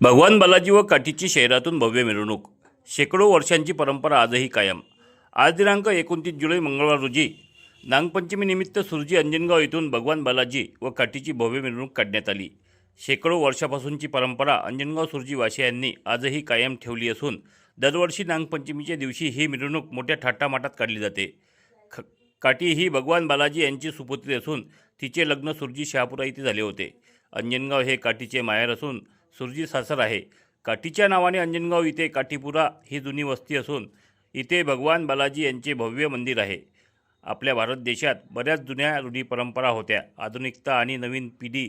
भगवान बालाजी व काठीची शहरातून भव्य मिरवणूक. शेकडो वर्षांची परंपरा आजही कायम. आज दिनांक एकोणतीस जुलै मंगळवार रोजी नागपंचमीनिमित्त सुरजी अंजनगाव येथून भगवान बालाजी व काठीची भव्य मिरवणूक काढण्यात आली. शेकडो वर्षापासूनची परंपरा अंजनगाव सुरजी वासियांनी आजही कायम ठेवली असून दरवर्षी नागपंचमीच्या दिवशी ही मिरवणूक मोठ्या थाटामाटात काढली जाते. ख काठी ही भगवान बालाजी यांची सुपुत्री असून तिचे लग्न सुरजी शहापुरा इथे झाले होते. अंजनगाव हे काठीचे माहेर असून सुरजी सासर आहे. काठीच्या नावाने अंजनगाव इथे काठीपुरा ही जुनी वस्ती असून इथे भगवान बालाजी यांचे भव्य मंदिर आहे. आपल्या भारत देशात बऱ्याच जुन्या रूढी परंपरा होत्या. आधुनिकता आणि नवीन पिढी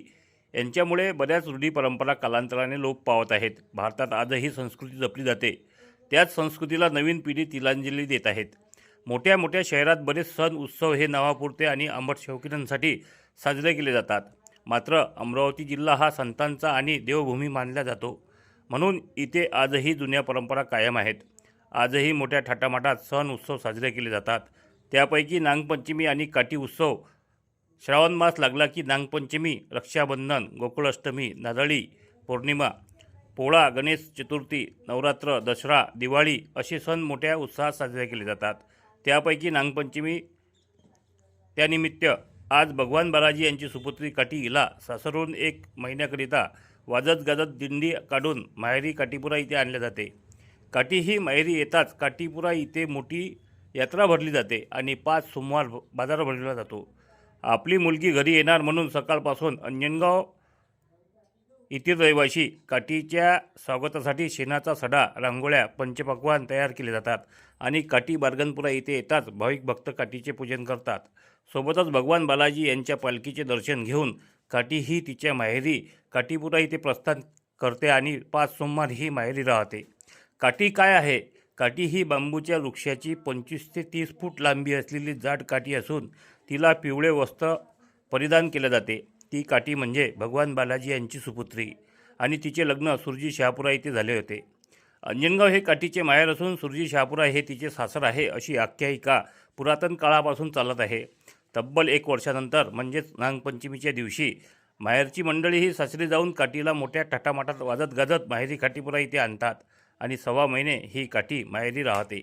यांच्यामुळे बऱ्याच रूढी परंपरा कालांतराने लोप पावत आहेत. भारतात आजही संस्कृती जपली जाते. त्याच संस्कृतीला नवीन पिढी तिलांजली देत आहेत. मोठ्या मोठ्या शहरात बरेच सण उत्सव हे नावापुरते आणि आंबट शौकीनांसाठी साजरे केले जातात. मात्र अमरावती जिल्हा हा संतांचा आणि देवभूमी मानला जातो. म्हणून इथे आजही जुन्या परंपरा कायम आहेत. आजही मोठ्या थाटामाटात सण उत्सव साजरे केले जातात. त्यापैकी नागपंचमी आणि काठी उत्सव. श्रावण मास लागला की नागपंचमी रक्षाबंधन गोकुळाष्टमी नारळी पौर्णिमा पोळा गणेश चतुर्थी नवरात्र दसरा दिवाळी असे सण मोठ्या उत्साहात साजरे केले जातात. त्यापैकी नागपंचमी त्यानिमित्त आज भगवान बालाजी यांची सुपुत्री काठी हिला सासरून एक महिन्याकरिता वाजत गाजत दिंडी काढून माहेरी काटीपुरा इथे आणल्या जाते. काठी ही माहेरी येताच काटीपुरा इथे मोठी यात्रा भरली जाते आणि पाच सोमवार बाजार भरला जातो. आपली मुलगी घरी येणार म्हणून सकाळपासून अंजनगाव येथील रहिवाशी काठीच्या स्वागतासाठी शेणाचा सडा रांगोळ्या पंचपक्वान तयार केले जातात आणि काठी बार्गनपुरा येथे येताच भाविक भक्त काठीचे पूजन करतात. सोबतच भगवान बालाजी यांच्या पालखीचे दर्शन घेऊन काठी ही तिच्या माहेरी काठीपुरा इथे प्रस्थान करते आणि पाच सोमवार ही माहेरी राहते. काठी काय आहे? काठी ही बांबूच्या वृक्षाची पंचवीस ते तीस फूट लांबी असलेली जाड काठी असून तिला पिवळे वस्त्र परिधान केले जाते. ती काठी म्हणजे भगवान बालाजी यांची सुपुत्री आणि तिचे लग्न सुरजी शहापुरा येथे झाले होते. अंजनगाव हे काठीचे माहेर असून सुरजी शहापुरा हे तिचे सासर आहे अशी आख्यायिका पुरातन काळापासून चालत आहे. तब्बल एक वर्षानंतर म्हणजेच नागपंचमीच्या दिवशी माहेरची मंडळी ही सासरी जाऊन काठीला मोठ्या टाटामाटात वाजत गाजत माहेरी काठीपुरा इथे आणतात आणि सव्वा महिने ही काठी माहेरी राहते.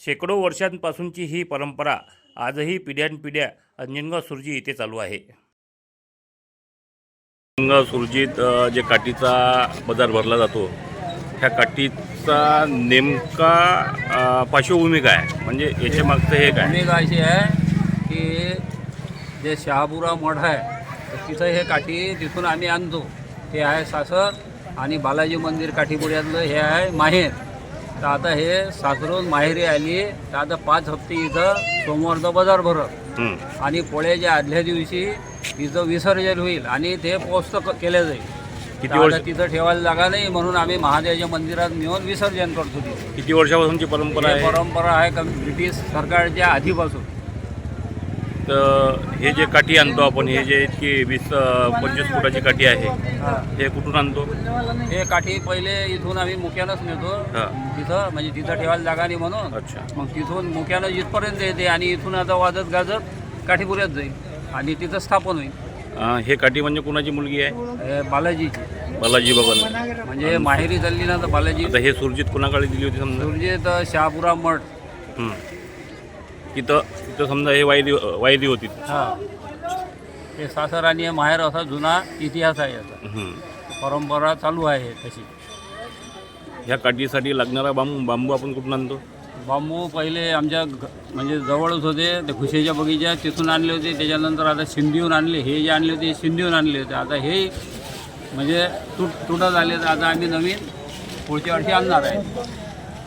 शेकडो वर्षांपासूनची ही परंपरा आजही पिढ्यानपिढ्या अंजनगाव सुरजी इथे चालू आहे. सुरजीत जे काठीचा बाजार भरला जातो ह्या काठीचा नेमका पार्श्वभूमी काय आहे? म्हणजे याच्या मागचं हे काय भूमिका अशी आहे की जे शहापुरा मठ आहे तर तिथं हे काठी तिथून आम्ही आणतो ते आहे सासर आणि बालाजी मंदिर काठीपुऱ्यातलं हे आहे माहेर तर आता हे सासरून माहेरी आली तर आता पाच हप्ते इथं सोमवारचा बाजार भरत हं. आणि पोळ्याच्या आदल्या दिवशी तिथं विसर्जन होईल आणि ते पोस्त केलं जाईल. किती वर्ष तिथं ठेवायला जागा नाही म्हणून आम्ही महादेवाच्या मंदिरात नेऊन विसर्जन करतो तिथे. किती वर्षापासूनची परंपरा आहे? परंपरा आहे का ब्रिटिश सरकारच्या आधीपासून. तर हे जे काठी आणतो आपण हे जे इतकी वीस पंचवीस फुटाची काठी आहे हा. कुठून आणतो? हे काठी पहिले इथून आम्ही मुक्यानंच नेतो. तिथं म्हणजे तिथं ठेवायला जागा नाही म्हणून. अच्छा. मग तिथून मुक्यानं जिथपर्यंत येते आणि इथून आता वाजत गाजत काठीपुऱ्यात जाईल. आणि तिथं स्थापन होईल. अ, हे काठी म्हणजे कुणाची मुलगी आहे? बालाजीची. बालाजी बघन. म्हणजे माहेरी चालली ना तर बालाजी. आता हे सुरजीत कुणाकडे दिली होती समजा? सुरजे तर शहापुरा मठ. हं. तिथं तिथं समजा हे वायरी वायरी होती. हा. हे सासर आणि हे माहेर असा जुना इतिहास आहे याचा. हं. परंपरा चालू आहे तशी. ह्या काठीसाठी लागणारा बांबू बांबू आपण कुठून आणतो? बांबू पहिले आमच्या घ- म्हणजे जवळच होते ते खुशेच्या बगीच्या तिथून आणले होते त्याच्यानंतर आता शिंदीहून आणले हे जे आणले होते शिंदीहून आणले होते. आता हे म्हणजे तुट तुटत आले तर आता आम्ही नवीन पुढच्या वर्षी आणणार आहे.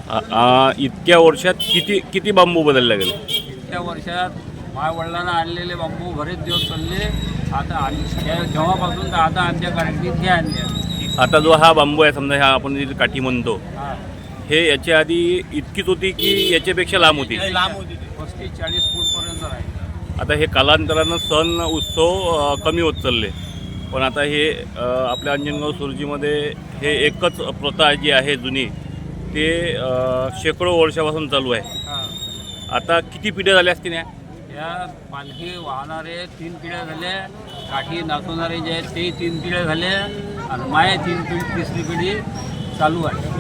आ- आ, इतक्या वर्षात किती किती बांबू बदलले गेले? इतक्या वर्षात माझ्या वडिलांना आणलेले बांबू बरेच दिवस चालले. आता आम- त्या- तेव्हापासून तर आता आमच्या गाडीत हे आणले आता जो हा बांबू आहे समजा ह्या आपण जी काठी म्हणतो हा. हे याच्या आधी इतकीच होती की याच्यापेक्षा लांब होती. लांब होती पस्तीस चाळीस फूटपर्यंत आता हे कालांतरानं सण उत्सव कमी होत चालले. पण आता हे आपल्या अंजनगाव सुरजीमध्ये हे एकच प्रथा जी आहे जुनी ते शेकडो वर्षापासून चालू आहे. हा. आता किती पिढ्या झाल्या असतील या? या पालखी वाहणारे तीन पिढ्या झाल्या काठी नाचवणारे जे आहेत ते तीन पिढ्या झाल्या आणि माये तीन पिढी तिसरी पिढी चालू आहे.